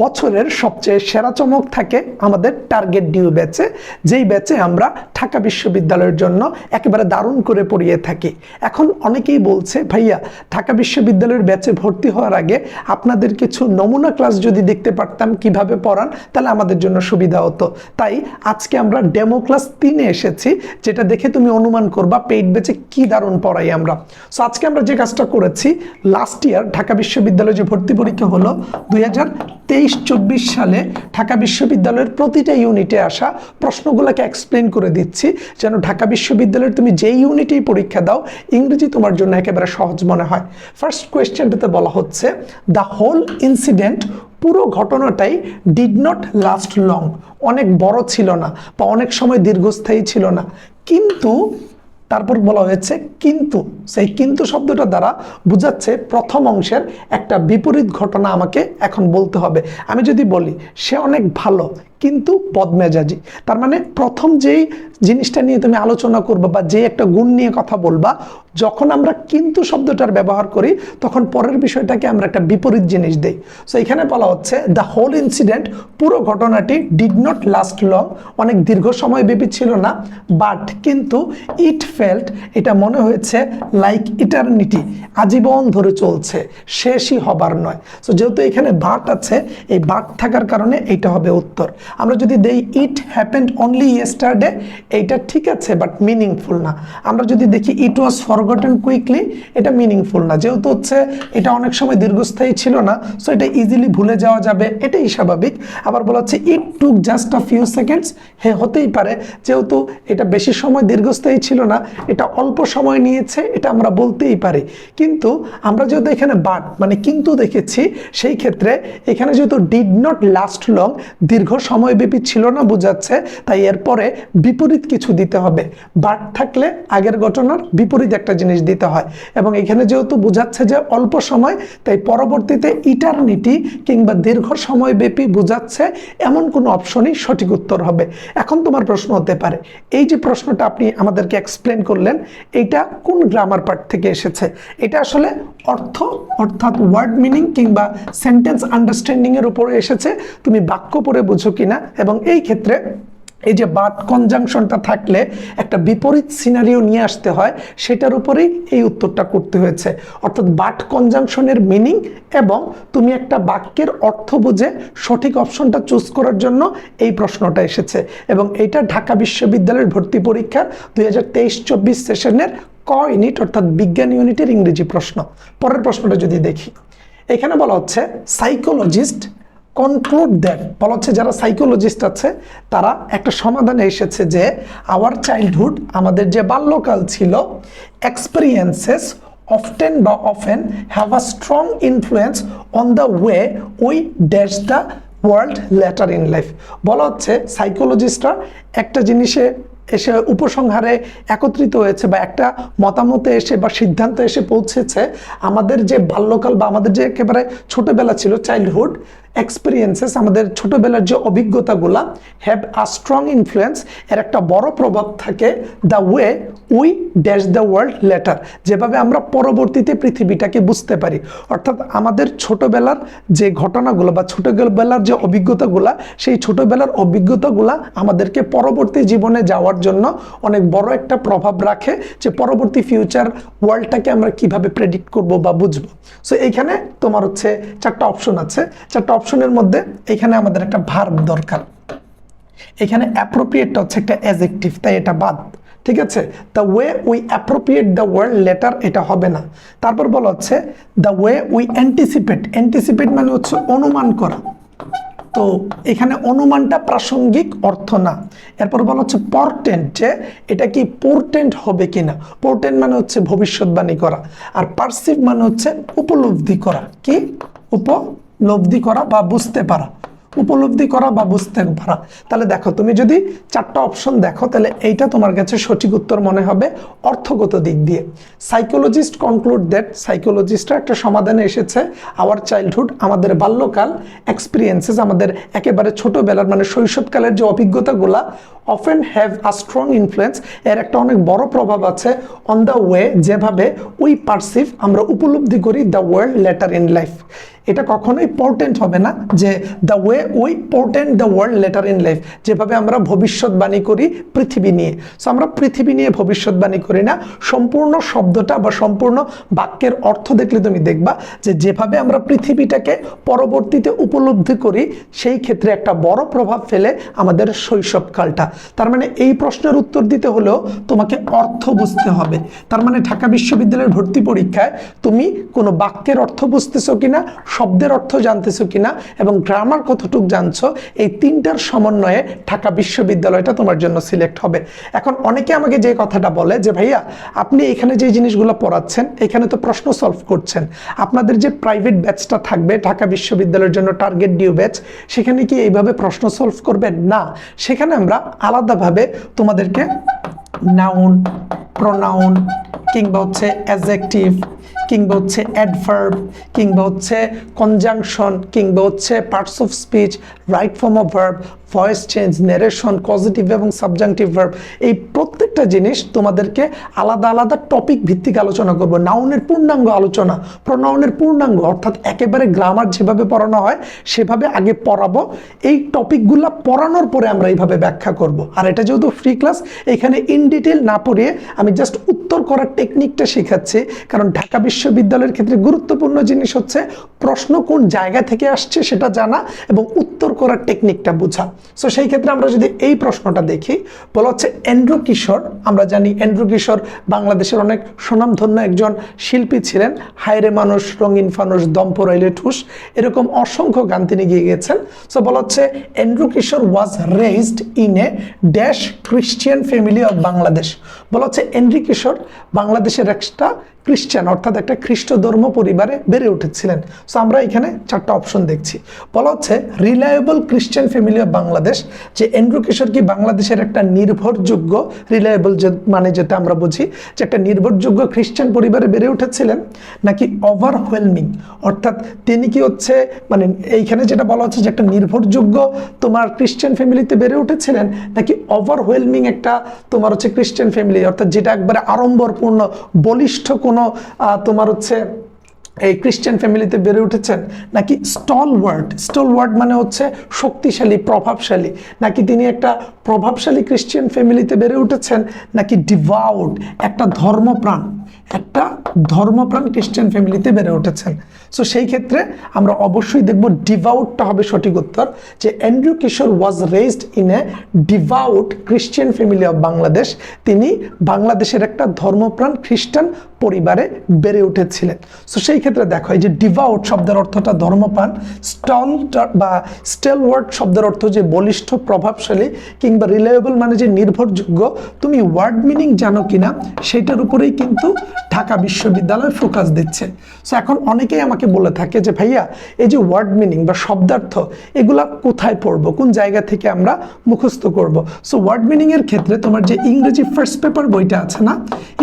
বছরের সবচেয়ে সেরা চমক থাকে আমাদের টার্গেট ডিউ ব্যাচে। যেই ব্যাচে আমরা ঢাকা বিশ্ববিদ্যালয়ের জন্য একেবারে দারুণ করে পড়িয়ে থাকি। এখন অনেকেই বলছে, ভাইয়া, ঢাকা বিশ্ববিদ্যালয়ের ব্যাচে ভর্তি হওয়ার আগে আপনাদের কিছু নমুনা ক্লাস যদি দেখতে পারতাম কীভাবে পড়ান, তাহলে আমাদের জন্য সুবিধা হতো। তাই আজকে আমরা ডেমো ক্লাস তিনে এসেছি, যেটা দেখে তুমি অনুমান করবা পেইড ব্যাচে কি দারুণ পড়াই আমরা। সো আজকে আমরা যে কাজটা করেছি লাস্ট ইয়ার ঢাকা বিশ্ববিদ্যালয়ে যে ভর্তি পরীক্ষা হলো দুই হাজার তেইশ, চব্বিশ সালে ঢাকা বিশ্ববিদ্যালয়ের প্রতিটা ইউনিটে আসা প্রশ্নগুলোকে এক্সপ্লেন করে দিচ্ছি। যেন ঢাকা বিশ্ববিদ্যালয়ের তুমি যেই ইউনিটেই পরীক্ষা দাও, ইংরেজি তোমার জন্য একেবারে সহজ মনে হয়। ফার্স্ট কোয়েশ্চেনটাতে বলা হচ্ছে দ্য হোল ইনসিডেন্ট পুরো ঘটনাটাই ডিড নট লাস্ট লং অনেক বড় ছিল না বা অনেক সময় দীর্ঘস্থায়ী ছিল না। কিন্তু তারপর বলা হয়েছে কিন্তু, সেই কিন্তু শব্দটা দ্বারা বোঝাচ্ছে প্রথম অংশের একটা বিপরীত ঘটনা আমাকে এখন বলতে হবে। আমি যদি বলি, সে অনেক ভালো কিন্তু বদমেজাজি। তার মানে প্রথম যেই জিনিসটা নিয়ে তুমি আলোচনা করবা বা যে একটা গুণ নিয়ে কথা বলবা, যখন আমরা কিন্তু শব্দটার ব্যবহার করি, তখন পরের বিষয়টাকে আমরা একটা বিপরীত জিনিস দেই। সো এখানে বলা হচ্ছে দ্য হোল ইনসিডেন্ট পুরো ঘটনাটি ডিড নট লাস্ট লং অনেক দীর্ঘ সময় ব্যাপী ছিল না বাট কিন্তু ইট ফেল্ট এটা মনে হয়েছে লাইক ইটার্নিটি আজীবন ধরে চলছে, শেষই হবার নয়। সো যেহেতু এখানে বাট আছে, এই বাট থাকার কারণে এইটা হবে উত্তর। আমরা যদি দেই ইট হ্যাপেন্ড অনলি ইয়েস্টারডে এইটা ঠিক আছে বাট মিনিংফুল না। আমরা যদি দেখি ইট ওয়াজ ফরগটেন কুইকলি এটা মিনিংফুল না। যেহেতু হচ্ছে এটা অনেক সময় দীর্ঘস্থায়ী ছিল না সো এটা ইজিলি ভুলে যাওয়া যাবে, এটাই স্বাভাবিক। আবার বলা হচ্ছে it took just a few seconds হ্যাঁ হতেই পারে। যেহেতু এটা বেশি সময় দীর্ঘস্থায়ী ছিল না, এটা অল্প সময় নিয়েছে, এটা আমরা বলতেই পারি। কিন্তু আমরা যেহেতু এখানে বাট মানে কিন্তু দেখেছি, সেই ক্ষেত্রে এখানে যেহেতু ডিড নট লাস্ট লং দীর্ঘ সময়ব্যাপী ছিল না বোঝাচ্ছে, তাই এরপরে বিপরীত কিছু দিতে হবে। বাট থাকলে আগের ঘটনার বিপরীত একটা জিনিস দিতে হয়। এবং এখানে যেহেতু বোঝাচ্ছে যে অল্প সময়, তাই পরবর্তীতে ইটারনিটি কিংবা দীর্ঘ সময়ব্যাপী বোঝাচ্ছে এমন কোনো অপশনই সঠিক উত্তর হবে। এখন তোমার প্রশ্ন হতে পারে, এই যে প্রশ্নটা আপনি আমাদেরকে এক্সপ্লেন করলেন এইটা কোন গ্রামার পার্ট থেকে এসেছে? এটা আসলে অর্থ, অর্থাৎ ওয়ার্ড মিনিং কিংবা সেন্টেন্স আন্ডারস্ট্যান্ডিং এর উপরে এসেছে। তুমি বাক্য পড়ে বুঝো কিনা এবং এই ক্ষেত্রে এই যে বাট কনজাংশনটা থাকলে একটা বিপরীত সিনারিও নিয়ে আসতে হয়, সেটার উপরেই এই উত্তরটা করতে হয়েছে। অর্থাৎ বাট কনজাংশনের মিনিং এবং তুমি একটা বাক্যের অর্থ বুঝে সঠিক অপশনটা চুজ করার জন্য এই প্রশ্নটা এসেছে। এবং এটা ঢাকা বিশ্ববিদ্যালয়ের ভর্তি পরীক্ষার দুই হাজার তেইশ চব্বিশ সেশনের ক ইউনিট অর্থাৎ বিজ্ঞান ইউনিটের ইংরেজি প্রশ্ন। পরের প্রশ্নটা যদি দেখি, এখানে বলা হচ্ছে সাইকোলজিস্ট কনক্লুড দ্যাট বলা হচ্ছে যারা সাইকোলজিস্ট আছে, তারা একটা সমাধানে এসেছে যে আওয়ার চাইল্ডহুড আমাদের যে বাল্যকাল ছিল এক্সপিরিয়েন্সেস অফটেন বা often have a strong influence on the way we dash the world later in life বলা হচ্ছে সাইকোলজিস্টরা একটা জিনিসে এসে উপসংহারে একত্রিত হয়েছে বা একটা মতামতে এসে বা সিদ্ধান্ত এসে পৌঁছেছে, আমাদের যে বাল্যকাল বা আমাদের যে একেবারে ছোটোবেলা ছিল চাইল্ডহুড এক্সপিরিয়েন্সেস আমাদের ছোটবেলার যে অভিজ্ঞতাগুলা হ্যাভ আ স্ট্রং ইনফ্লুয়েন্স এর একটা বড় প্রভাব থাকে the way we dash the world later যেভাবে আমরা পরবর্তীতে পৃথিবীটাকে বুঝতে পারি। অর্থাৎ আমাদের ছোটবেলার যে ঘটনাগুলো বা ছোটবেলার যে অভিজ্ঞতাগুলা, সেই ছোটবেলার অভিজ্ঞতাগুলা আমাদেরকে পরবর্তী জীবনে যাওয়ার জন্য অনেক বড় একটা প্রভাব রাখে যে পরবর্তী ফিউচার ওয়ার্ল্ডটাকে আমরা কীভাবে প্রেডিক্ট করব বা বুঝব। সো এইখানে তোমার হচ্ছে চারটা অপশন আছে। চারটা অপশনের মধ্যে এখানে আমাদের একটা ভার্ব দরকার। এখানে অ্যাপ্রোপ্রিয়েটটা হচ্ছে একটা অ্যাজেক্টিভ তাই এটা বাদ। ঠিক আছে? The way we appropriate the world later এটা হবে না। তারপর বলা হচ্ছে the way we anticipate anticipate মানে হচ্ছে অনুমান করা। তো এখানে অনুমানটা প্রাসঙ্গিক অর্থ না। এরপর বলা হচ্ছে পরটেন্ট যে এটা কি পোর্টেন্ট হবে কিনা। পোর্টেন্ট মানে হচ্ছে ভবিষ্যৎবাণী করা। আর পার্সিভ মানে হচ্ছে উপলব্ধি করা। কি? উপলব্ধি করা বা বুঝতে পারা। উপলব্ধি করা বা বুঝতে পারা। তাহলে দেখো, তুমি যদি চারটা অপশন দেখো, তাহলে এইটা তোমার কাছে সঠিক উত্তর মনে হবে অর্থগত দিক দিয়ে। সাইকোলজিস্ট কনক্লুড দ্যাট সাইকোলজিস্টরা একটা সমাধানে এসেছে। আওয়ার চাইল্ডহুড আমাদের বাল্যকাল এক্সপিরিয়েন্সেস আমাদের একেবারে ছোটবেলার মানে শৈশবকালের যে অভিজ্ঞতাগুলা often have a strong influence এর একটা অনেক বড় প্রভাব আছে অন দ্য ওয়ে যেভাবে উই পারসিভ আমরা উপলব্ধি করি the world later in life এটা কখনোই পোর্টেন্ট হবে না যে the way we portent the world later in life যেভাবে আমরা ভবিষ্যৎবাণী করি পৃথিবী নিয়ে। সো আমরা পৃথিবী নিয়ে ভবিষ্যৎবাণী করি না। সম্পূর্ণ শব্দটা বা সম্পূর্ণ বাক্যের অর্থ দেখলে তুমি দেখবা যে যেভাবে আমরা পৃথিবীটাকে পরবর্তীতে উপলব্ধি করি, সেই ক্ষেত্রে একটা বড় প্রভাব ফেলে আমাদের শৈশবকালটা। তার মানে এই প্রশ্নের উত্তর দিতে হলেও তোমাকে অর্থ বুঝতে হবে। তার মানে ঢাকা বিশ্ববিদ্যালয়ের ভর্তি পরীক্ষায় তুমি কোনো বাক্যের অর্থ বুঝতেছো কিনা শব্দের অর্থ জানতেছো কিনা এবং গ্রামার কতটুক জানছো, এই তিনটার সমন্বয়ে ঢাকা বিশ্ববিদ্যালয়টা তোমার জন্য সিলেক্ট হবে। এখন অনেকে আমাকে যে কথাটা বলে যে, ভাইয়া, আপনি এখানে যে জিনিসগুলো পড়াচ্ছেন, এখানে তো প্রশ্ন সলভ করছেন। আপনাদের যে প্রাইভেট ব্যাচটা থাকবে, ঢাকা বিশ্ববিদ্যালয়ের জন্য টার্গেট ডিউ ব্যাচ সেখানে কি এইভাবে প্রশ্ন সলভ করবেন? না, সেখানে আমরা আলাদাভাবে তোমাদেরকে নাউন প্রোনাউন কিংবা হচ্ছে অ্যাজেকটিভ কিংবা হচ্ছে অ্যাডভার্ব কিংবা হচ্ছে কনজাংশন কিংবা হচ্ছে parts of speech right form of verb voice change narration positive এবং সাবজাংটিভ ভার্ব এই প্রত্যেকটা জিনিস তোমাদেরকে আলাদা আলাদা টপিক ভিত্তিক আলোচনা করব। নাউনের পূর্ণাঙ্গ আলোচনা প্রনাউনের পূর্ণাঙ্গ, অর্থাৎ একেবারে গ্রামার যেভাবে পড়ানো হয়, সেভাবে আগে পড়াবো। এই টপিকগুলো পড়ানোর পরে আমরা এইভাবে ব্যাখ্যা করব। আর এটা যেহেতু ফ্রি ক্লাস এখানে ইন ডিটেল না পড়িয়ে আমি জাস্ট উত্তর করার টেকনিকটা শেখাচ্ছি। কারণ ঢাকা বিশ্ববিদ্যালয়ের ক্ষেত্রে গুরুত্বপূর্ণ জিনিস হচ্ছে, প্রশ্ন কোন জায়গা থেকে আসছে সেটা জানা এবং উত্তর করার টেকনিকটা বোঝা। সো সেই ক্ষেত্রে আমরা যদি এই প্রশ্নটা দেখি, বলা হচ্ছে এন্ড্রু কিশোর আমরা জানি এন্ড্রু কিশোর বাংলাদেশের অনেক সুনামধন্য একজন শিল্পী ছিলেন। হায়রে মানুষ, রঙিন ফানুষ, দম্প রইলে ঠুস, এরকম অসংখ্য গান তিনি গিয়ে গেছেন সো বলা হচ্ছে Andrew Kishore was raised in a dash Christian family of Bangladesh বলা হচ্ছে এন্ড্রি কিশোর বাংলাদেশের একটা খ্রিস্টান অর্থাৎ একটা খ্রিস্ট ধর্ম পরিবারে বেড়ে উঠেছিলেন। সো আমরা এখানে চারটা অপশন দেখছি। বলা হচ্ছে রিলায়েবল খ্রিস্টান ফ্যামিলি অফ বাংলাদেশ যে এন্ড্রু কিশোর কি বাংলাদেশের একটা নির্ভরযোগ্য রিলায়েবল যে মানে যেটা আমরা বুঝি, যে একটা নির্ভরযোগ্য খ্রিস্টান পরিবারে বেড়ে উঠেছিলেন, নাকি ওভারওয়েলমিং অর্থাৎ তিনি কি হচ্ছে মানে এইখানে যেটা বলা হচ্ছে যে একটা নির্ভরযোগ্য তোমার খ্রিস্টান ফ্যামিলিতে বেড়ে উঠেছিলেন, নাকি ওভারওয়েলমিং একটা তোমার হচ্ছে খ্রিস্টান ফ্যামিলি অর্থাৎ যেটা একবারে আড়ম্বরপূর্ণ, বলিষ্ঠ কোনো তোমার হচ্ছে এই খ্রিস্টান ফ্যামিলিতে বেড়ে উঠেছেন নাকি স্টল ওয়ার্ড স্টল ওয়ার্ড মানে হচ্ছে শক্তিশালী, প্রভাবশালী। নাকি তিনি একটা প্রভাবশালী খ্রিস্টান ফ্যামিলিতে বেড়ে উঠেছেন নাকি ডিভাউড একটা ধর্মপ্রাণ একটা ধর্মপ্রাণ খ্রিস্টান ফ্যামিলিতে বেড়ে উঠেছেন। সো সেই ক্ষেত্রে আমরা অবশ্যই দেখব ডিভাউটটা হবে সঠিক উত্তর যে Andrew Kishore was raised in a devout Christian family of Bangladesh তিনি বাংলাদেশের একটা ধর্মপ্রাণ খ্রিস্টান পরিবারে বেড়ে উঠেছিলেন। সো সেই ক্ষেত্রে দেখো, এই যে ডিভাউট শব্দের অর্থটা ধর্মপান স্টল বা স্টেল ওয়ার্ড শব্দের অর্থ যে বলিষ্ঠ, প্রভাবশালী কিংবা রিলায়েবল মানে যে নির্ভরযোগ্য, তুমি ওয়ার্ড মিনিং জানো কিনা সেটার উপরেই কিন্তু ঢাকা বিশ্ববিদ্যালয় ফোকাস দিচ্ছে। সো এখন অনেকেই আমাকে বলে থাকে যে, ভাইয়া, এই যে ওয়ার্ড মিনিং বা শব্দার্থ, এগুলা কোথায় পড়ব? কোন জায়গা থেকে আমরা মুখস্থ করব? সো ওয়ার্ড মিনিং এর ক্ষেত্রে তোমার যে ইংরেজি ফার্স্ট পেপার বইটা আছে না,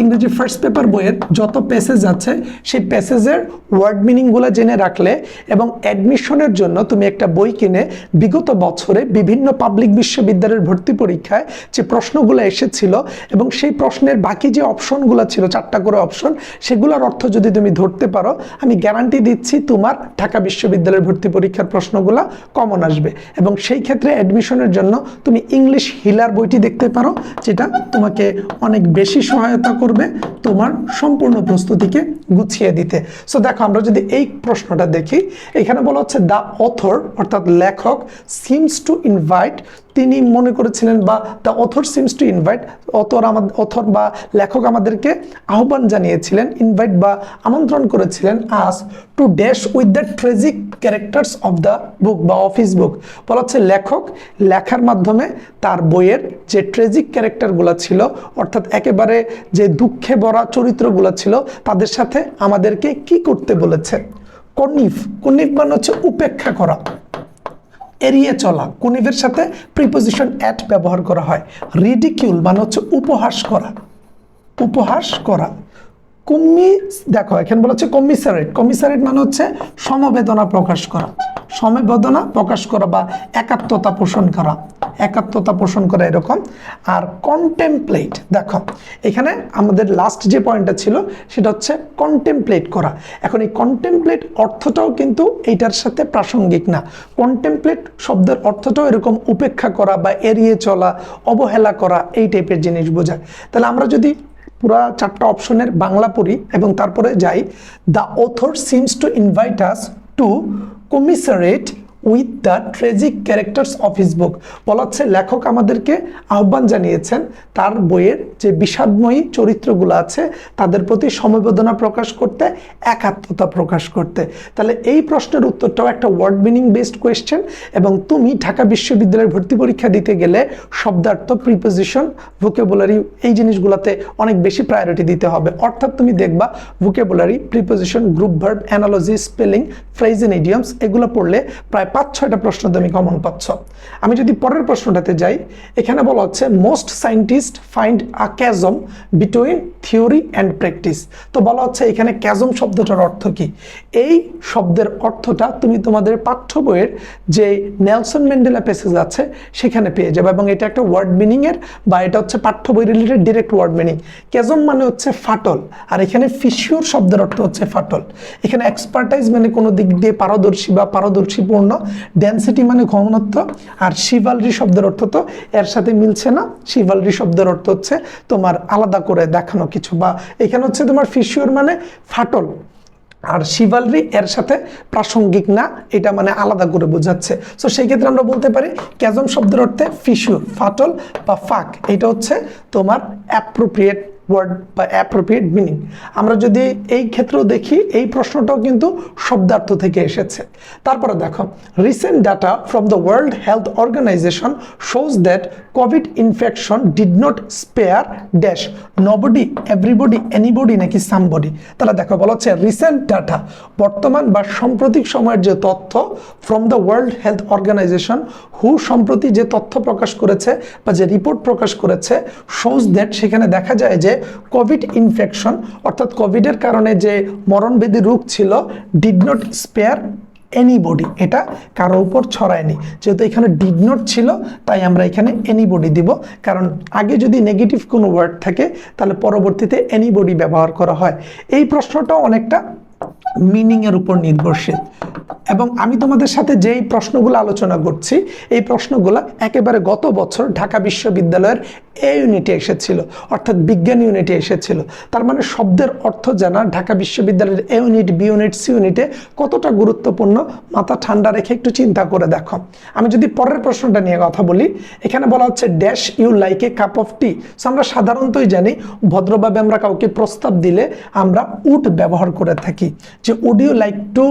ইংরেজি ফার্স্ট পেপার বইয়ের যত প্যাসেজ আছে, সেই প্যাসেজের ওয়ার্ড মিনিংগুলো জেনে রাখলে এবং অ্যাডমিশনের জন্য তুমি একটা বই কিনে বিগত বছরে বিভিন্ন পাবলিক বিশ্ববিদ্যালয়ের ভর্তি পরীক্ষায় যে প্রশ্নগুলো এসেছিল এবং সেই প্রশ্নের বাকি যে অপশনগুলো ছিল, চারটা করে অপশন সেগুলোর অর্থ যদি তুমি ধরতে পারো, আমি গ্যারান্টি দিচ্ছি তোমার ঢাকা বিশ্ববিদ্যালয়ের ভর্তি পরীক্ষার প্রশ্নগুলো কমন আসবে। এবং সেই ক্ষেত্রে অ্যাডমিশনের জন্য তুমি ইংলিশ হিলার বইটি দেখতে পারো, যেটা তোমাকে অনেক বেশি সহায়তা করবে, তোমার সম্পূর্ণ প্রস্তুতিকে গুছিয়ে দিতে। সো দেখো, আমরা যদি এই প্রশ্নটা দেখি, এখানে বলা হচ্ছে দ্য অথর অর্থাৎ লেখক সিমস টু ইনভাইট তিনি মনে করেছিলেন বা the author seems to invite author আমাদের অথর বা লেখক আমাদেরকে আহ্বান জানিয়েছিলেন ইনভাইট বা আমন্ত্রণ করেছিলেন us to dash with the tragic characters of the book বা অফিস বুক বলা হচ্ছে লেখক লেখার মাধ্যমে তার বইয়ের যে ট্রেজিক ক্যারেক্টারগুলো ছিল, অর্থাৎ একেবারে যে দুঃখে ভরা চরিত্রগুলো ছিল, তাদের সাথে আমাদেরকে কি করতে বলেছে? কনিফ কনিফ মানে হচ্ছে উপেক্ষা করা। এড়িয়ে চলা। কুনিভের সাথে প্রিপোজিশন অ্যাট ব্যবহার করা হয়। রিডিকিউল মানে হচ্ছে উপহাস করা। উপহাস করা। কম্মি, দেখো, এখানে বলা হচ্ছে কমিসারেট কমিসারেট মানে হচ্ছে সমবেদনা প্রকাশ করা। সমবেদনা প্রকাশ করা বা একাত্মতা পোষণ করা। একাত্মতা পোষণ করা এরকম। আর কন্টেমপ্লেট দেখো, এখানে আমাদের লাস্ট যে পয়েন্টটা ছিল, সেটা হচ্ছে কন্টেমপ্লেট করা। এখন এই কন্টেমপ্লেট অর্থটাও কিন্তু এইটার সাথে প্রাসঙ্গিক না। কন্টেমপ্লেট শব্দের অর্থটাও এরকম উপেক্ষা করা বা এড়িয়ে চলা, অবহেলা করা, এই টাইপের জিনিস বোঝায়। তাহলে আমরা যদি পুরা চারটা অপশনের বাংলা পড়ি এবং তারপরে যাই। The author seems to invite us to commiserate with the tragic characters of his book. বলা হচ্ছে লেখক আমাদেরকে আহ্বান জানিয়েছেন, তার বইয়ের যে বিষাদময়ী চরিত্রগুলো আছে, তাদের প্রতি সমবেদনা প্রকাশ করতে, একাত্মতা প্রকাশ করতে। তাহলে এই প্রশ্নের উত্তরটাও একটা ওয়ার্ড মিনিং বেসড কোয়েশ্চেন এবং তুমি ঢাকা বিশ্ববিদ্যালয়ের ভর্তি পরীক্ষা দিতে গেলে শব্দার্থ প্রিপোজিশন ভোকেবুলারি এই জিনিসগুলোতে অনেক বেশি প্রায়োরিটি দিতে হবে। অর্থাৎ তুমি দেখবা vocabulary preposition group verb analogy spelling phrase and idioms এগুলো পড়লে প্রায় পাঁচ ছয়টা প্রশ্ন তুমি কমন পাচ্ছ আমি যদি পরের প্রশ্নটাতে যাই, এখানে বলা হচ্ছে most scientists find a chasm between theory and practice তো বলা হচ্ছে, এখানে ক্যাজম শব্দটার অর্থ কি? এই শব্দের অর্থটা তুমি তোমাদের পাঠ্য বইয়ের যে নেলসন ম্যান্ডেলা প্যাসেজ আছে, সেখানে পেয়ে যাবে এবং এটা একটা ওয়ার্ড মিনিংয়ের বা এটা হচ্ছে পাঠ্য বই related direct word meaning chasm মানে হচ্ছে ফাটল, আর এখানে ফিশিওর শব্দের অর্থ হচ্ছে ফাটল। এখানে এক্সপার্টাইজ মানে কোনো দিক দিয়ে পারদর্শী বা পারদর্শীপূর্ণ ডেন্সিটি মানে ঘনত্ব আর শিভালরি শব্দের অর্থ তো এর সাথে মিলছে না। শিভালরি শব্দের অর্থ হচ্ছে তোমার আলাদা করে দেখানো কিছু বা এখানে হচ্ছে তোমার ফিশিওর মানে ফাটল। আর শিভালরি এর সাথে প্রাসঙ্গিক না, এটা মানে আলাদা করে বোঝাচ্ছে। সো সেই ক্ষেত্রে আমরা বলতে পারি ক্যাজম শব্দের অর্থে ফিশিওর ফাটল বা ফাঁক। এটা হচ্ছে তোমার অ্যাপ্রোপ্রিয়েট ওয়ার্ড বা অ্যাপ্রোপ্রিয়েট মিনিং আমরা যদি এই ক্ষেত্রেও দেখি, এই প্রশ্নটাও কিন্তু শব্দার্থ থেকে এসেছে। তারপরে দেখো recent data from the World Health Organization shows that covid infection did not spare dash nobody everybody anybody নাকি সামবডি তাহলে দেখো, বলা হচ্ছে রিসেন্ট ডাটা বর্তমান বা সাম্প্রতিক সময়ের যে তথ্য from the World Health Organization হু সম্প্রতি যে তথ্য প্রকাশ করেছে বা যে রিপোর্ট প্রকাশ করেছে শোজ দ্যাট সেখানে দেখা যায় যে কোভিড ইনফেকশন অর্থাৎ কোভিডের কারণে যে মরণবেদী রোগ ছিল ডিড নট স্পেয়ার এনিবডি এটা কারও উপর ছড়ায়নি। যেহেতু এখানে ডিড নট ছিল, তাই আমরা এখানে এনিবডি দিব। কারণ আগে যদি নেগেটিভ কোনো ওয়ার্ড থাকে, তাহলে পরবর্তীতে এনিবডি ব্যবহার করা হয়। এই প্রশ্নটাও অনেকটা মিনিংয়ের উপর নির্ভরশীল। এবং আমি তোমাদের সাথে যেই প্রশ্নগুলো আলোচনা করছি, এই প্রশ্নগুলো একেবারে গত বছর ঢাকা বিশ্ববিদ্যালয়ের এ ইউনিটে এসেছিল, অর্থাৎ বিজ্ঞান ইউনিটে এসেছিল। তার মানে শব্দের অর্থ জানা, ঢাকা বিশ্ববিদ্যালয়ের A unit B unit C ইউনিটে কতটা গুরুত্বপূর্ণ মাথা ঠান্ডা রেখে একটু চিন্তা করে দেখো। আমি যদি পরের প্রশ্নটা নিয়ে কথা বলি, এখানে বলা হচ্ছে dash you like a cup of tea so আমরা সাধারণতই জানি, ভদ্রভাবে আমরা কাউকে প্রস্তাব দিলে আমরা উড ব্যবহার করে থাকি। যে উড ইউ লাইক টু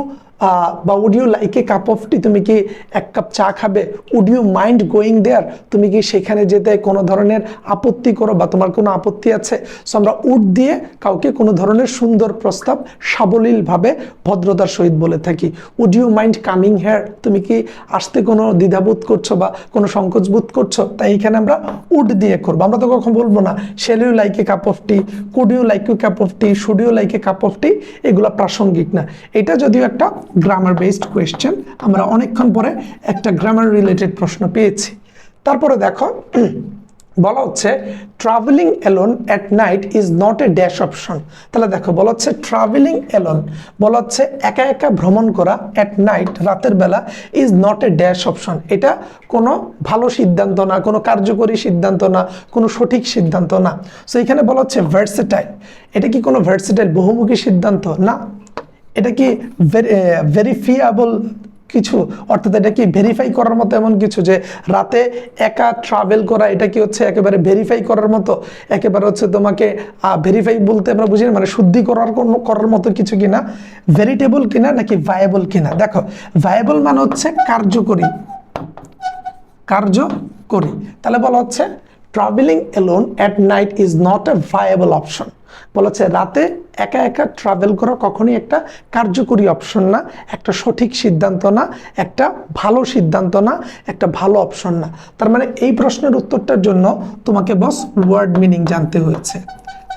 বা would you like a cup of tea তুমি কি এক কাপ চা খাবে? Would you mind going there তুমি কি সেখানে যেতে কোনো ধরনের আপত্তি করো বা তোমার কোনো আপত্তি আছে? সো আমরা উড দিয়ে কাউকে কোনো ধরনের সুন্দর প্রস্তাব সাবলীলভাবে ভদ্রতার সহিত বলে থাকি। Would you mind coming here তুমি কি আসতে কোনো দ্বিধাবোধ করছ বা কোনো সংকোচ বোধ করছ? তাই এখানে আমরা উড দিয়ে করব। আমরা তো কখন বলব না shall you like a cup of tea could you like you cup of tea should you like a cup of tea এগুলো প্রাসঙ্গিক না। এটা যদিও একটা গ্রামার বেসড কোয়েশ্চেন আমরা অনেকক্ষণ পরে একটা গ্রামার রিলেটেড প্রশ্ন পেয়েছি। তারপরে দেখো, বলা হচ্ছে travelling alone at night is not a dash option তাহলে দেখো, বলা হচ্ছে ট্রাভেলিং এলোন বলা হচ্ছে, একা একা ভ্রমণ করা অ্যাট নাইট রাতের বেলা is not a dash option এটা কোনো ভালো সিদ্ধান্ত না, কোনো কার্যকরী সিদ্ধান্ত না, কোনো সঠিক সিদ্ধান্ত না। সো এখানে বলা হচ্ছে ভার্সেটাইল এটা কি কোনো ভার্সেটাইল বহুমুখী সিদ্ধান্ত? না। এটা কি ভেরিফিয়াবল কিছু? অর্থাৎ এটা কি ভেরিফাই করার মতো এমন কিছু যে রাতে একা ট্রাভেল করা, এটা কি হচ্ছে একেবারে ভেরিফাই করার মতো? একেবারে হচ্ছে তোমাকে ভেরিফাই বলতে আমরা বুঝি মানে শুদ্ধি করার কোনো, করার মতো কিছু কিনা? ভেরিটেবল কিনা নাকি ভায়াবল কিনা? দেখো ভায়াবল মানে হচ্ছে কার্যকরী। কার্যকরী। তাহলে বলা হচ্ছে travelling alone at night is not a viable option বলেছে, রাতে একা একা ট্রাভেল করা কখনই একটা কার্যকরী অপশন না, একটা সঠিক সিদ্ধান্ত না, একটা ভালো সিদ্ধান্ত না, একটা ভালো অপশন না। তার মানে এই প্রশ্নের উত্তরটার জন্য তোমাকে বস ওয়ার্ড মিনিং জানতে হয়েছে।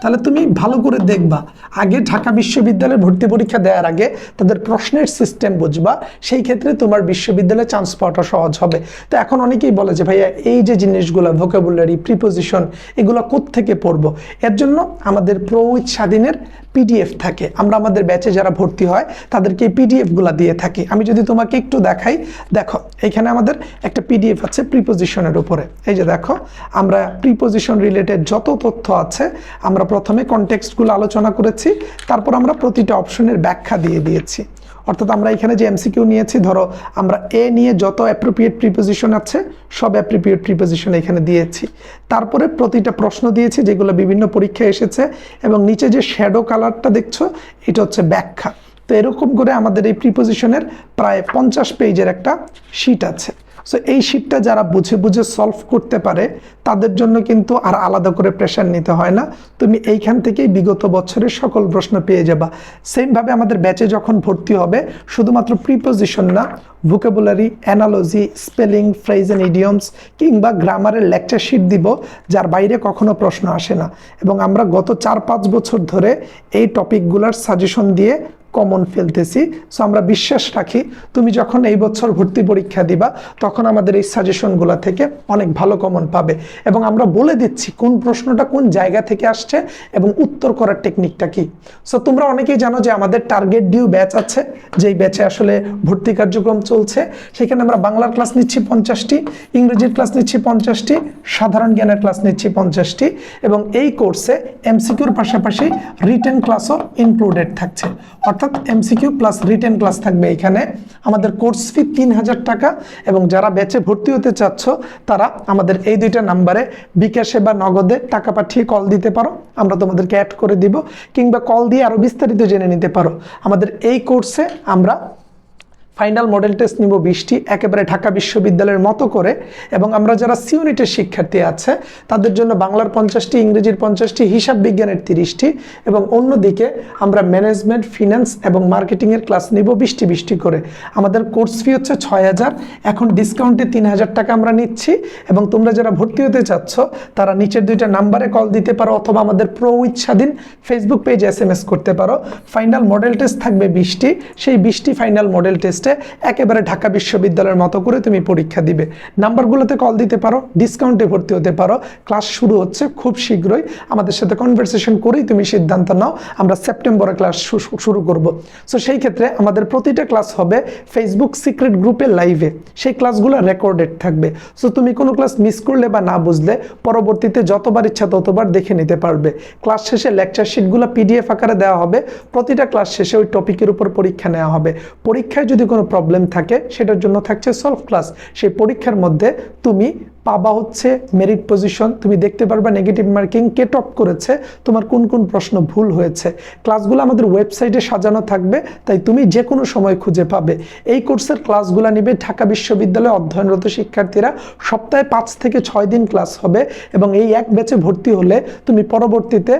তাহলে তুমি ভালো করে দেখবা। আগে ঢাকা বিশ্ববিদ্যালয়ে ভর্তি পরীক্ষা দেওয়ার আগে তাদের প্রশ্নের সিস্টেম বুঝবা। সেই ক্ষেত্রে তোমার বিশ্ববিদ্যালয়ে চান্স পাওয়াটা সহজ হবে। তো এখন অনেকেই বলে যে, ভাইয়া, এই যে জিনিসগুলো ভোকাবুলারি প্রিপোজিশন এগুলো থেকে পড়ব? এর জন্য আমাদের প্রো উইথ স্বাধীনের পিডিএফ থাকে। আমরা আমাদের ব্যাচে যারা ভর্তি হয়, তাদেরকে এই পিডিএফগুলো দিয়ে থাকি। আমি যদি তোমাকে একটু দেখাই, দেখো, এখানে আমাদের একটা পিডিএফ আছে প্রিপোজিশনের উপরে। এই যে দেখো, আমরা প্রিপোজিশন রিলেটেড যত তথ্য আছে, আমরা প্রথমে কনটেক্সটগুলো আলোচনা করেছি, তারপর আমরা প্রতিটা অপশনের ব্যাখ্যা দিয়ে দিয়েছি। অর্থাৎ আমরা এখানে যে এমসিকিউ নিয়েছি, ধরো আমরা এ নিয়ে যত অ্যাপ্রোপ্রিয়েট প্রিপোজিশন আছে, সব অ্যাপ্রোপ্রিয়েট প্রিপোজিশন এখানে দিয়েছি। তারপরে প্রতিটা প্রশ্ন দিয়েছি, যেগুলো বিভিন্ন পরীক্ষায় এসেছে, এবং নিচে যে শ্যাডো কালারটা দেখছ, এটা হচ্ছে ব্যাখ্যা। তো এরকম করে আমাদের এই প্রিপোজিশনের প্রায় পঞ্চাশ পেজের একটা শিট আছে। সো এই শিটটা যারা বুঝে বুঝে সলভ করতে পারে, তাদের জন্য কিন্তু আর আলাদা করে প্রেশার নিতে হয় না। তুমি এইখান থেকেই বিগত বছরের সকল প্রশ্ন পেয়ে যাবা। সেমভাবে আমাদের ব্যাচে যখন ভর্তি হবে, শুধুমাত্র প্রিপোজিশন না vocabulary analogy spelling phrase and idioms কিংবা গ্রামারের লেকচার শিট দিব, যার বাইরে কখনো প্রশ্ন আসে না। এবং আমরা গত চার পাঁচ বছর ধরে এই টপিকগুলোর সাজেশন দিয়ে কমন ফেলতেছি। সো আমরা বিশ্বাস রাখি, তুমি যখন এই বছর ভর্তি পরীক্ষা দিবা, তখন আমাদের এই সাজেশনগুলো থেকে অনেক ভালো কমন পাবে। এবং আমরা বলে দিচ্ছি, কোন প্রশ্নটা কোন জায়গা থেকে আসছে এবং উত্তর করার টেকনিকটা কি। সো তোমরা অনেকেই জানো যে আমাদের টার্গেট ডিউ ব্যাচ আছে, যেই ব্যাচে আসলে ভর্তি কার্যক্রম চলছে। সেখানে আমরা বাংলার ক্লাস নিচ্ছি পঞ্চাশটি, ইংরেজির ক্লাস নিচ্ছি পঞ্চাশটি, সাধারণ জ্ঞানের ক্লাস নিচ্ছি পঞ্চাশটি এবং এই কোর্সে এমসিকিউর পাশাপাশি রিটেন ক্লাসও ইনক্লুডেড থাকছে। অর্থাৎ এমসিকিউ প্লাস রিটেন ক্লাস থাকবে এখানে। আমাদের কোর্স ফি তিন হাজার টাকা এবং যারা ব্যাচে ভর্তি হতে চাচ্ছ, তারা আমাদের এই দুইটা নাম্বারে বিকাশে বা নগদে টাকা পাঠিয়ে কল দিতে পারো। আমরা তোমাদেরকে অ্যাড করে দিব, কিংবা কল দিয়ে আরও বিস্তারিত জেনে নিতে পারো। আমাদের এই কোর্সে আমরা ফাইনাল মডেল টেস্ট নিব বিশটি, একেবারে ঢাকা বিশ্ববিদ্যালয়ের মতো করে। এবং আমরা যারা সিউনিটের শিক্ষার্থী আছে, তাদের জন্য বাংলার পঞ্চাশটি, ইংরেজির পঞ্চাশটি, হিসাব বিজ্ঞানের তিরিশটি এবং অন্যদিকে আমরা ম্যানেজমেন্ট, ফিনান্স এবং মার্কেটিংয়ের ক্লাস নিব বিশটি বিশটি করে। আমাদের কোর্স ফি হচ্ছে ছয় হাজার, এখন ডিসকাউন্টে তিন হাজার টাকা আমরা নিচ্ছি এবং তোমরা যারা ভর্তি হতে চাচ্ছ, তারা নিচের দুইটা নাম্বারে কল দিতে পারো অথবা আমাদের প্রো ইচ্ছাধীন ফেসবুক পেজ এস করতে পারো। ফাইনাল মডেল টেস্ট থাকবে বিশটি, সেই বিশটি ফাইনাল মডেল টেস্টে একেবারে ঢাকা বিশ্ববিদ্যালয়ের মতো করে তুমি পরীক্ষা দিবে। নাম্বারগুলোতে কল দিতে পারো ডিসকাউন্টে ভর্তি হতে পারো। ক্লাস শুরু হচ্ছে খুব শীঘ্রই। আমাদের সাথে কনভারসেশন করেই তুমি সিদ্ধান্ত নাও, আমরা সেপ্টেম্বরে ক্লাস শুরু করব। সো সেই ক্ষেত্রে আমাদের প্রতিটা ক্লাস হবে ফেসবুক সিক্রেট গ্রুপে লাইভে সেই ক্লাসগুলো রেকর্ডেড থাকবে। সো তুমি কোনো ক্লাস মিস করলে বা না বুঝলে, পরবর্তীতে যতবার ইচ্ছা ততবার দেখে নিতে পারবে। ক্লাস শেষে লেকচার শিটগুলো পিডিএফ আকারে দেওয়া হবে। প্রতিটা ক্লাস শেষে ওই টপিকের উপর পরীক্ষা নেওয়া হবে। পরীক্ষায় যদি কোনো প্রবলেম থাকে সেটার জন্য থাকছে সলভ ক্লাস সেই পরীক্ষার মধ্যে তুমি পাবা হচ্ছে মেরিট পজিশন তুমি দেখতে পারবা নেগেটিভ মার্কিং কে টপ করেছে। তোমার কোন কোন প্রশ্ন ভুল হয়েছে। ক্লাসগুলো আমাদের ওয়েবসাইটে সাজানো থাকবে, তাই তুমি যে কোনো সময় খুঁজে পাবে। এই কোর্সের ক্লাসগুলো নিবে ঢাকা বিশ্ববিদ্যালয়ে অধ্যয়নরত শিক্ষার্থীরা। সপ্তাহে পাঁচ থেকে ছয় দিন ক্লাস হবে এবং এই এক ব্যাচে ভর্তি হলে তুমি পরবর্তীতে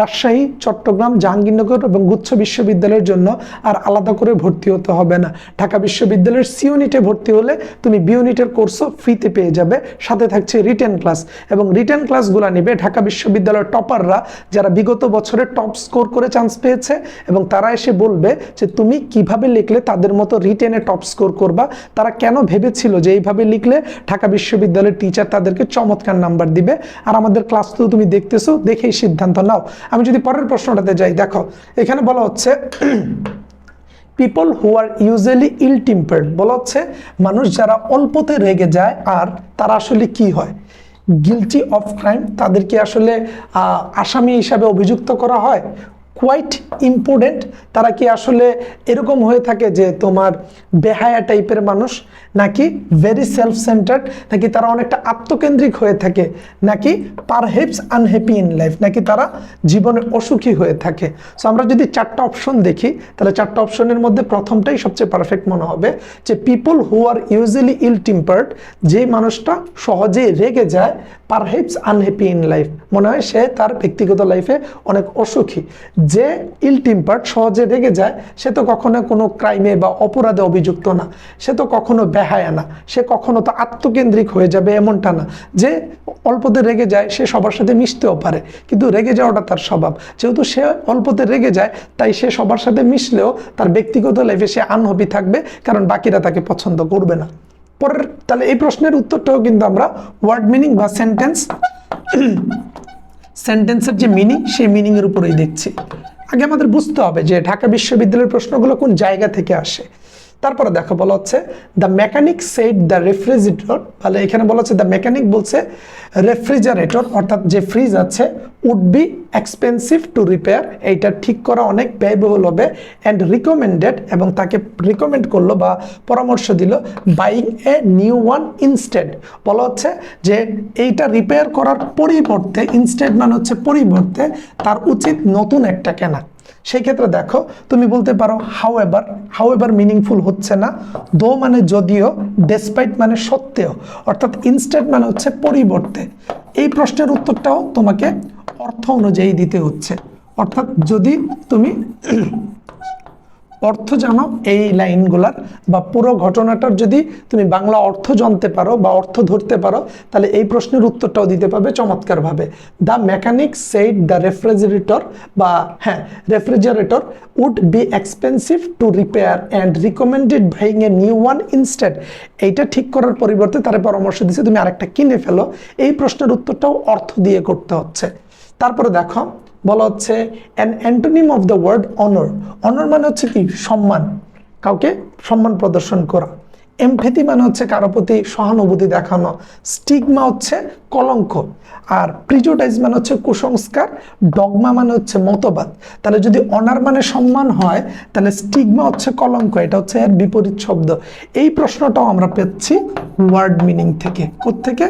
রাজশাহী, চট্টগ্রাম, জাহাঙ্গীরনগর এবং গুচ্ছ বিশ্ববিদ্যালয়ের জন্য আর আলাদা করে ভর্তি হতে হবে না। ঢাকা বিশ্ববিদ্যালয়ের সি ইউনিটে ভর্তি হলে তুমি বি ইউনিটের কোর্সও ফ্রিতে পেয়ে যাবে। সাথে থাকছে রিটেন ক্লাস এবং রিটেন ক্লাসগুলো নেবে ঢাকা বিশ্ববিদ্যালয়ের টপাররা যারা বিগত বছরে টপ স্কোর করে চান্স পেয়েছে এবং তারা এসে বলবে যে তুমি কীভাবে লিখলে তাদের মতো রিটেনে টপ স্কোর করবা? তারা কেন ভেবেছিল যে এইভাবে লিখলে ঢাকা বিশ্ববিদ্যালয়ের টিচার তাদেরকে চমৎকার নাম্বার দিবে? আর আমাদের ক্লাস তো তুমি দেখতেছো, দেখেই সিদ্ধান্ত নাও। আমি যদি পরের প্রশ্নটাতে যাই, দেখো, এখানে বলা হচ্ছে people who are usually ill tempered বলা হচ্ছে মানুষ যারা অল্পতে রেগে যায় আর তারা আসলে কি হয়? গিলটি অফ ক্রাইম তাদেরকে আসলে আসামি হিসাবে অভিযুক্ত করা হয়। কোয়াইট ইম্পর্টেন্ট তারা কি আসলে এরকম হয়ে থাকে যে তোমার বেহায়া টাইপের মানুষ, নাকি ভেরি সেলফ সেন্টার্ড নাকি তারা অনেকটা আত্মকেন্দ্রিক হয়ে থাকে, নাকি পারহেপস আনহ্যাপি ইন লাইফ নাকি তারা জীবনে অসুখী হয়ে থাকে। সো আমরা যদি চারটা অপশন দেখি, তাহলে চারটা অপশনের মধ্যে প্রথমটাই সবচেয়ে পারফেক্ট মনে হবে, যে people who are usually ill tempered যে মানুষটা সহজেই রেগে যায় পারহেপস আনহ্যাপি ইন লাইফ মনে হয় সে তার ব্যক্তিগত লাইফে অনেক অসুখী। যে ইল টিম্পার্ড সহজে রেগে যায়, সে তো কখনো কোনো ক্রাইমে বা অপরাধে অভিযুক্ত না। সে তো কখনো বেহায়া না। সে কখনো তো আত্মকেন্দ্রিক হয়ে যাবে এমনটা না। যে অল্পতে রেগে যায়, সে সবার সাথে মিশতেও পারে। কিন্তু রেগে যাওয়াটা তার স্বভাব। যেহেতু সে অল্পতে রেগে যায়, তাই সে সবার সাথে মিশলেও তার ব্যক্তিগত লাইফে সে আনহবি থাকবে, কারণ বাকিরা তাকে পছন্দ করবে না। পরের, তাহলে এই প্রশ্নের উত্তরটাও কিন্তু আমরা ওয়ার্ড মিনিং বা সেন্টেন্স সেন্টেন্সের যে মিনিং সেই মিনিংয়ের উপরেই দেখছি। আগে আমাদের বুঝতে হবে যে ঢাকা বিশ্ববিদ্যালয়ের প্রশ্নগুলো কোন জায়গা থেকে আসে। তারপরে দেখো বলা হচ্ছে the mechanic set the refrigerator তাহলে এখানে বলা হচ্ছে দ্য মেকানিক বলছে রেফ্রিজারেটর অর্থাৎ যে ফ্রিজ আছে would be expensive to repair এইটা ঠিক করা অনেক ব্যয়বহুল হবে অ্যান্ড রিকমেন্ডেড এবং তাকে রিকমেন্ড করল বা পরামর্শ দিল buying a new one instead বলা হচ্ছে যে, এইটা রিপেয়ার করার পরিবর্তে ইনস্টেড মানে হচ্ছে পরিবর্তে, তার উচিত নতুন একটা কেনা। সেই ক্ষেত্রে দেখো, তুমি বলতে পারো how ever how ever meaningful হচ্ছে না দো মানে যদিও ডেসপাইট মানে সত্ত্বেও, অর্থাৎ ইনস্ট্যান্ট মানে হচ্ছে পরিবর্তে। এই প্রশ্নের উত্তরটাও তোমাকে অর্থ অনুযায়ী দিতে হচ্ছে। অর্থাৎ যদি তুমি অর্থ জানো এই লাইনগুলার বা পুরো ঘটনাটার যদি তুমি বাংলা অর্থ জানতে পারো বা অর্থ ধরতে পারো, তাহলে এই প্রশ্নের উত্তরটাও দিতে পারবে চমৎকারভাবে। The mechanic said the refrigerator বা হ্যাঁ refrigerator would be expensive to repair and recommended buying a new one instead এইটা ঠিক করার পরিবর্তে তারা পরামর্শ দিচ্ছে তুমি আরেকটা কিনে ফেলো। এই প্রশ্নের উত্তরটাও অর্থ দিয়ে করতে হচ্ছে। তারপরে দেখো বলা হচ্ছে an antonym of the word honour honour মানে হচ্ছে কি? সম্মান। কাউকে সম্মান প্রদর্শন করা। এমফেতি মানে হচ্ছে কারও প্রতি সহানুভূতি দেখানো। স্টিগমা হচ্ছে কলঙ্ক। আর প্রিজোটাইজ মানে হচ্ছে কুসংস্কার। ডগমা মানে হচ্ছে মতবাদ। তাহলে যদি অনার মানে সম্মান হয়, তাহলে স্টিগমা হচ্ছে কলঙ্ক। এটা হচ্ছে এর বিপরীত শব্দ। এই প্রশ্নটাও আমরা পেয়েছি ওয়ার্ড মিনিং থেকে। কোত্থেকে?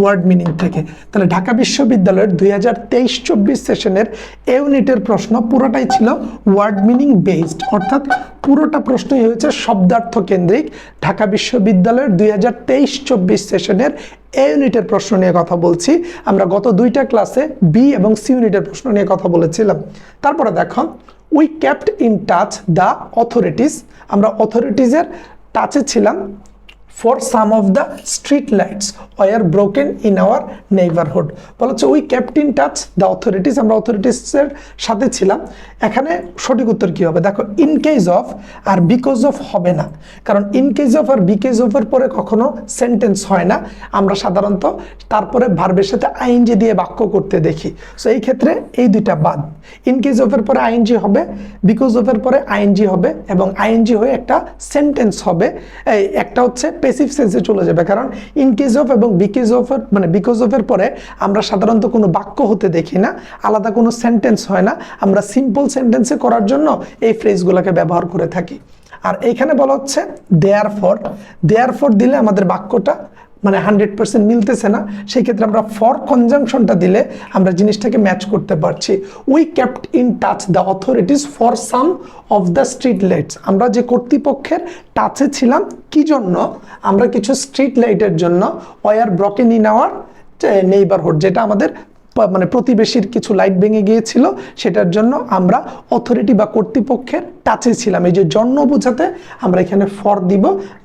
ওয়ার্ড মিনিং থেকে। তাহলে ঢাকা বিশ্ববিদ্যালয়ের দুই হাজার তেইশ চব্বিশ সেশনের এ ইউনিটের প্রশ্ন পুরোটাই ছিল ওয়ার্ড মিনিং বেসড। অর্থাৎ পুরোটা প্রশ্নই হয়েছে শব্দার্থ কেন্দ্রিক। ঢাকা বিশ্ববিদ্যালয়ের দুই হাজার তেইশ চব্বিশ সেশনের এ ইউনিটের প্রশ্ন নিয়ে কথা বলছি। আমরা গত দুইটা ক্লাসে বি এবং সি ইউনিটের প্রশ্ন নিয়ে কথা বলেছিলাম। তারপরে দেখো we kept in touch the authorities আমরা অথরিটিসের টাচে ছিলাম। For some of the street lights were broken in our neighbourhood বলা হচ্ছে we kept in touch the authorities আমরা অথরিটিসের সাথে ছিলাম। এখানে সঠিক উত্তর কী হবে? দেখো ইন কেস অফ আর বিকজ অফ হবে না। কারণ ইন কেস অফ আর বিকেজ অফের পরে কখনো সেন্টেন্স হয় না। আমরা সাধারণত তারপরে ভার্বের সাথে আইনজি দিয়ে বাক্য করতে দেখি। সো এই ক্ষেত্রে এই দুইটা বাদ। ইন কেস অফের পরে আইনজি হবে বিকজ অফের পরে আইনজি হবে এবং আইনজি হয়ে একটা সেন্টেন্স হবে। একটা হচ্ছে পেসিভ সেন্সে চলে যাবে। কারণ ইনকেজ অফ এবং বিকেজ অফ মানে বিকজ অফের পরে আমরা সাধারণত কোনো বাক্য হতে দেখি না, আলাদা কোনো সেন্টেন্স হয় না। আমরা সিম্পল সেন্টেন্সে করার জন্য এই ফ্রেজগুলোকে ব্যবহার করে থাকি। আর এখানে বলা হচ্ছে দেয়ার ফর দেয়ার ফর দিলে আমাদের বাক্যটা মানে হান্ড্রেড পার্সেন্ট মিলতেছে না সেই ক্ষেত্রে আমরা ফর কনজাংশনটা দিলে আমরা জিনিসটাকে ম্যাচ করতে পারছি। We kept in touch the authorities for some of the street lights আমরা যে কর্তৃপক্ষের টাচে ছিলাম, কি জন্য? আমরা কিছু স্ট্রিট লাইটের জন্য were broken in our neighbourhood যেটা আমাদের মানে প্রতিবেশীর কিছু লাইট ভেঙে গিয়েছিল, সেটার জন্য আমরা অথরিটি বা কর্তৃপক্ষের টাচে ছিলাম। এই যে জন্ম বোঝাতে আমরা এখানে ফর দিব,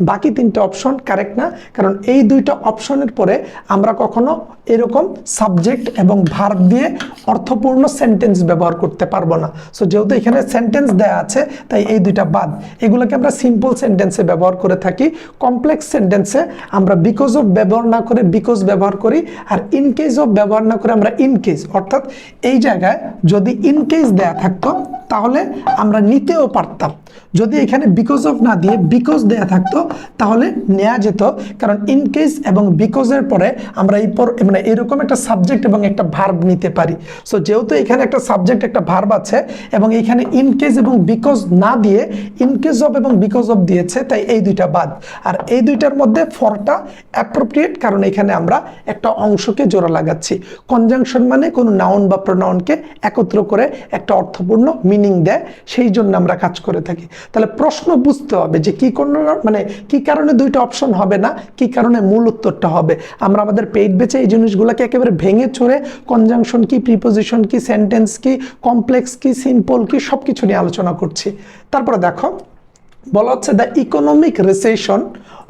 বাকি তিনটা অপশন কারেক্ট না, কারণ এই দুইটা অপশনের পরে আমরা কখনো এরকম সাবজেক্ট এবং ভার্ব দিয়ে অর্থপূর্ণ সেন্টেন্স ব্যবহার করতে পারব না। সো যেহেতু এখানে সেন্টেন্স দেয়া আছে, তাই এই দুইটা বাদ। এগুলোকে আমরা সিম্পল সেন্টেন্সে ব্যবহার করে থাকি। কমপ্লেক্স সেন্টেন্সে আমরা বিকজ অফ ব্যবহার না করে বিকজ ব্যবহার করি, আর ইন কেস অফ ব্যবহার না করে আমরা ইন কেস অর্থাৎ এই জায়গায় যদি ইন কেস দেয়া থাকতো, তাহলে আমরা নিতেও পারতাম। যদি এখানে বিকজ অফ না দিয়ে বিকজ দেয়া থাকতো, তাহলে নেওয়া যেত। কারণ ইন কেস এবং বিকজের পরে আমরা এই পর মানে এরকম একটা সাবজেক্ট এবং একটা ভার্ব নিতে পারি। সো যেহেতু এখানে একটা সাবজেক্ট একটা ভার্ব আছে, এবং এখানে ইন কেস এবং বিকজ না দিয়ে ইন কেস অফ এবং বিকজ অফ দিয়েছে, তাই এই দুইটা বাদ। আর এই দুইটার মধ্যে ফরটা অ্যাপ্রোপ্রিয়েট কারণ এখানে আমরা একটা অংশকে জোড়া লাগাচ্ছি। কনজাংশন মানে কোনো নাউন বা প্রোনাউনকে একত্র করে একটা অর্থপূর্ণ মিনিং দেয়, সেই জন্য আমরা কাজ করে থাকি। তাহলে প্রশ্ন বুঝতে হবে যে কি কোন মানে কি কারণে দুইটা অপশন হবে না, কি কারণে মূল উত্তরটা হবে। আমরা আমাদের পেইড বেচে এই জিনিসগুলোকে একেবারে ভেঙে চড়ে কনজাংশন কি প্রিপোজিশন কি সেন্টেন্স কি কমপ্লেক্স কি সিম্পল কি সব কিছু নিয়ে আলোচনা করছি। তারপরে দেখো, বলা হচ্ছে দ্য ইকোনমিক রিসেশন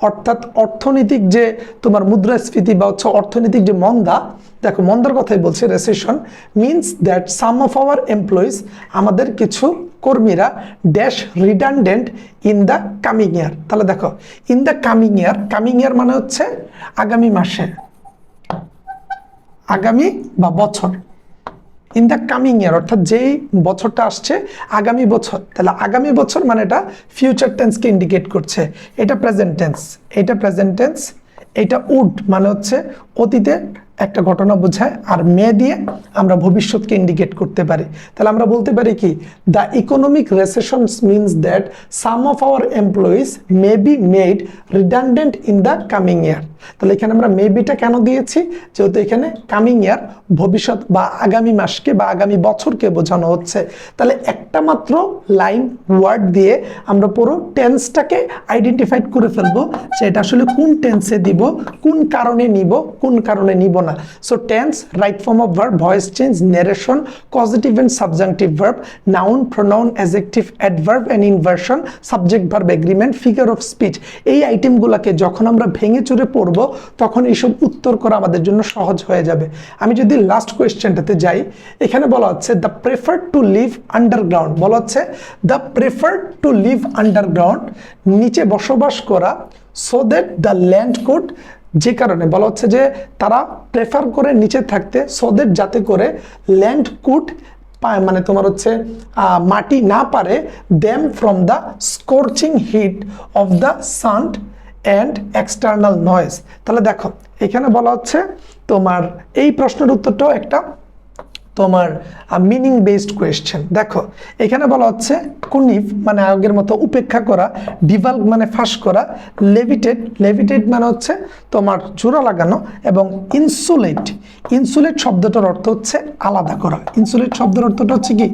অর্থাৎ অর্থনৈতিক যে তোমার মুদ্রাস্ফীতি বা হচ্ছে অর্থনৈতিক যে মন্দা, দেখো মন্দার কথাই বলছে recession means that some of our employees আমাদের কিছু কর্মীরা dash redundant in the coming year তাহলে দেখো in the coming year coming year মানে হচ্ছে আগামী মাসে, আগামী বা বছর। ইন দ্য কামিং ইয়ার অর্থাৎ যেই বছরটা আসছে, আগামী বছর, তাহলে আগামী বছর মানে এটা ফিউচার টেন্সকে ইন্ডিকেট করছে। এটা প্রেজেন্ট টেন্স এটা প্রেজেন্ট টেন্স এটা উড মানে হচ্ছে অতীতে একটা ঘটনা বোঝায়, আর মে দিয়ে আমরা ভবিষ্যৎকে ইন্ডিকেট করতে পারি। তাহলে আমরা বলতে পারি কি the economic recession means that some of our employees may be made redundant in the coming year তাহলে এখানে আমরা মেবিটা কেন দিয়েছি? যেহেতু এখানে কামিং ইয়ার ভবিষ্যৎ বা আগামী মাসকে বা আগামী বছরকে বোঝানো হচ্ছে। তাহলে একটা মাত্র লাইন ওয়ার্ড দিয়ে আমরা পুরো টেন্সটাকে আইডেন্টিফাইড করে ফেলব যে এটা আসলে কোন টেন্সে দিব, কোন কারণে নিব, কোন কারণে নিব না। So tense right form of verb voice change narration positive and subjunctive verb noun pronoun adjective adverb and inversion subject verb agreement figure of speech এই আইটেমগুলোকে যখন আমরা ভেঙে চুরে পড়ব তখন এইসব উত্তর করা আমাদের জন্য সহজ হয়ে যাবে। আমি যদি লাস্ট কোয়েশ্চেনটাতে যাই, এখানে বলা হচ্ছে the prefer to live underground বলা হচ্ছে the prefer to live underground নিচে বসবাস করা so that the land could যে কারণে বলা হচ্ছে যে, তারা প্রেফার করে নিচে থাকতে সোদের যাতে করে ল্যান্ড কুট মানে তোমার হচ্ছে মাটি না পারে them from the scorching heat of the sun and external noise তাহলে দেখো, এখানে বলা হচ্ছে তোমার এই প্রশ্নের উত্তরটাও একটা তোমার মিনিং বেসড কোয়েশ্চেন দেখো, এখানে বলা হচ্ছে কুনিভ মানে আগের মতো উপেক্ষা করা, ডিভাল্ভ মানে ফাঁস করা লেভিটেড লেভিটেড মানে হচ্ছে তোমার জোড়া লাগানো এবং ইনসুলেট ইনসুলেট শব্দটার অর্থ হচ্ছে আলাদা করা। ইনসুলেট শব্দের অর্থটা হচ্ছে কি?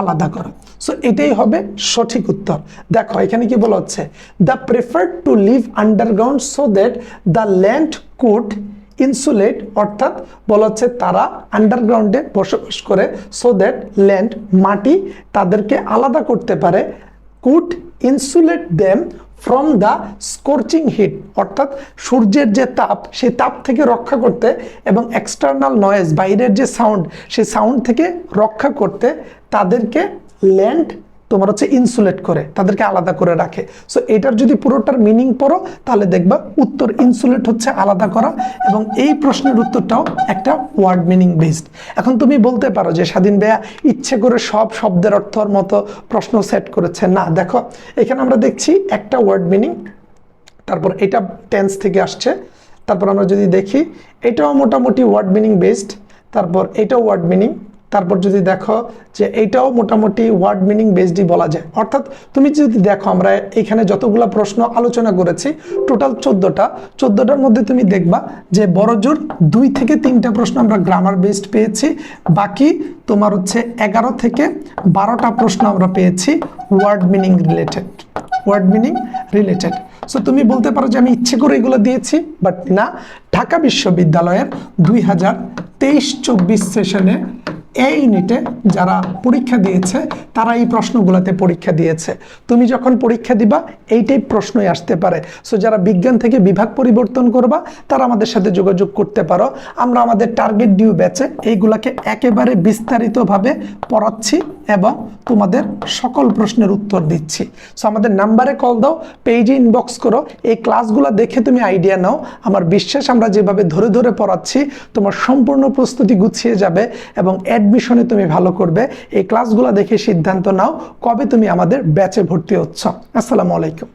আলাদা করা। সো এটাই হবে সঠিক উত্তর। দেখো, এখানে কি বলা হচ্ছে? The prefer to live underground so that the land could insulate অর্থাৎ বলা হচ্ছে তারা আন্ডারগ্রাউন্ডে বসবাস করে সো দ্যাট ল্যান্ড মাটি তাদেরকে আলাদা করতে পারে could insulate them from the scorching heat অর্থাৎ সূর্যের যে তাপ সেই তাপ থেকে রক্ষা করতে এবং এক্সটার্নাল নয়েজ বাইরের যে সাউন্ড সেই সাউন্ড থেকে রক্ষা করতে তাদেরকে ল্যান্ড তোমার হচ্ছে ইনসুলেট করে, তাদেরকে আলাদা করে রাখে। সো এটার যদি পুরোটার মিনিং পড়ো, তাহলে দেখবা উত্তর ইনসুলেট হচ্ছে আলাদা করা এবং এই প্রশ্নের উত্তরটাও একটা ওয়ার্ড মিনিং বেসড এখন তুমি বলতে পারো যে, স্বাধীন বেয়া ইচ্ছে করে সব শব্দের অর্থর মতো প্রশ্ন সেট করেছে। না, দেখো, এখানে আমরা দেখছি একটা ওয়ার্ড মিনিং তারপর এটা টেন্স থেকে আসছে। তারপর আমরা যদি দেখি, এটাও মোটামুটি ওয়ার্ড মিনিং বেসড তারপর এটাও ওয়ার্ড মিনিং তারপর যদি দেখো যে এইটাও মোটামুটি ওয়ার্ড মিনিং বেসডই বলা যায়। অর্থাৎ তুমি যদি দেখো, আমরা এখানে যতগুলো প্রশ্ন আলোচনা করেছি টোটাল চোদ্দোটা, চোদ্দোটার মধ্যে তুমি দেখবা যে বড় জোর দুই থেকে তিনটা প্রশ্ন আমরা গ্রামার বেসড পেয়েছি, বাকি তোমার হচ্ছে এগারো থেকে বারোটা প্রশ্ন আমরা পেয়েছি word meaning related word meaning related so তুমি বলতে পারো যে আমি ইচ্ছে করে এগুলো দিয়েছি বাট না, ঢাকা বিশ্ববিদ্যালয়ের দুই হাজার তেইশ চব্বিশ সেশনে এই ইউনিটে যারা পরীক্ষা দিয়েছে, তারা এই প্রশ্নগুলোতে পরীক্ষা দিয়েছে। তুমি যখন পরীক্ষা দিবা এইটাই প্রশ্নই আসতে পারে। সো যারা বিজ্ঞান থেকে বিভাগ পরিবর্তন করবা, তারা আমাদের সাথে যোগাযোগ করতে পারো। আমরা আমাদের টার্গেট ডিউ ব্যাচে এইগুলাকে একেবারে বিস্তারিতভাবে পড়াচ্ছি এবং তোমাদের সকল প্রশ্নের উত্তর দিচ্ছি। সো আমাদের নাম্বারে কল দাও পেজে ইনবক্স করো। এই ক্লাসগুলো দেখে তুমি আইডিয়া নাও। আমার বিশ্বাস, আমরা যেভাবে ধরে ধরে পড়াচ্ছি, তোমার সম্পূর্ণ প্রস্তুতি গুছিয়ে যাবে এবং অ্যাডমিশনে তুমি ভালো করবে। এই ক্লাসগুলো দেখে সিদ্ধান্ত নাও কবে তুমি আমাদের ব্যাচে ভর্তি হচ্ছ। আসসালামু আলাইকুম।